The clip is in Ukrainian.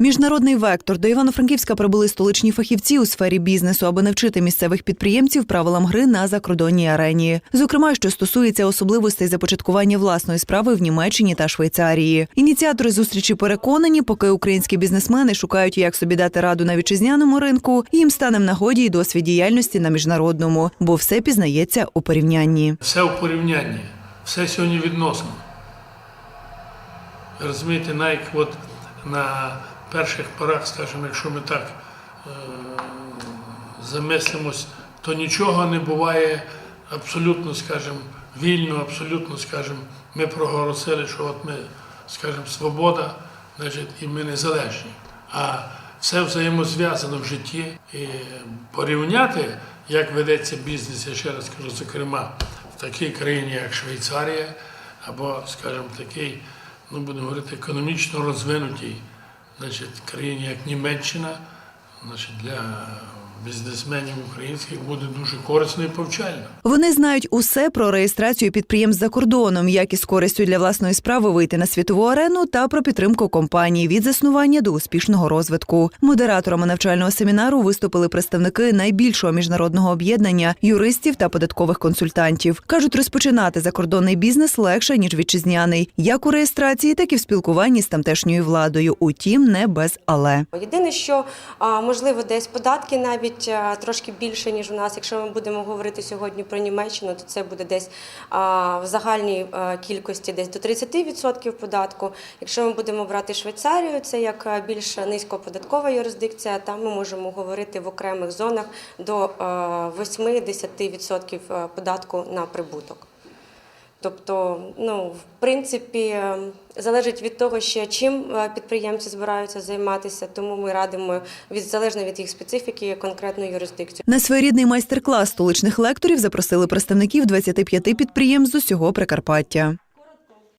Міжнародний вектор до Івано-Франківська прибули столичні фахівці у сфері бізнесу, аби навчити місцевих підприємців правилам гри на закордонній арені. Зокрема, що стосується особливостей започаткування власної справи в Німеччині та Швейцарії. Ініціатори зустрічі переконані, поки українські бізнесмени шукають, як собі дати раду на вітчизняному ринку, їм стане в нагоді й досвід діяльності на міжнародному, бо все пізнається у порівнянні. Все в порівнянні, все сьогодні відносно. Розумієте, навіть от на перших порах, скажімо, якщо ми так е- замислимось, то нічого не буває абсолютно, скажімо, вільно, абсолютно, скажімо, ми проголосили, що от ми, скажімо, свобода, значить, і ми незалежні. А все взаємозв'язано в житті. І порівняти, як ведеться бізнес, я ще раз кажу, зокрема, в такій країні, як Швейцарія, або, скажімо, такий, ну будемо говорити, економічно розвинутій, значить, країні, як Німеччина, значить, для бізнесменів українських буде дуже корисно і повчально. Вони знають усе про реєстрацію підприємств за кордоном, як із користю для власної справи вийти на світову арену та про підтримку компанії від заснування до успішного розвитку. Модераторами навчального семінару виступили представники найбільшого міжнародного об'єднання юристів та податкових консультантів. кажуть, розпочинати закордонний бізнес легше ніж вітчизняний, як у реєстрації, так і в спілкуванні з тамтешньою владою. Утім, не без але. Єдине, що можливо десь податки навіть а, трошки більше ніж у нас. Якщо ми будемо говорити сьогодні про Німеччину, то це буде десь в загальній кількості десь до 30% податку. Якщо ми будемо брати Швейцарію, це як більш низькоподаткова юрисдикція. Там ми можемо говорити в окремих зонах до а, 8-10% податку на прибуток. Тобто, ну, в принципі, е, залежить від того, ще чим е, підприємці збираються займатися, тому ми радимо від залежно від їх специфіки конкретну юрисдикцію. На своєрідний майстер-клас столичних лекторів запросили представників 25 підприємств з усього Прикарпаття.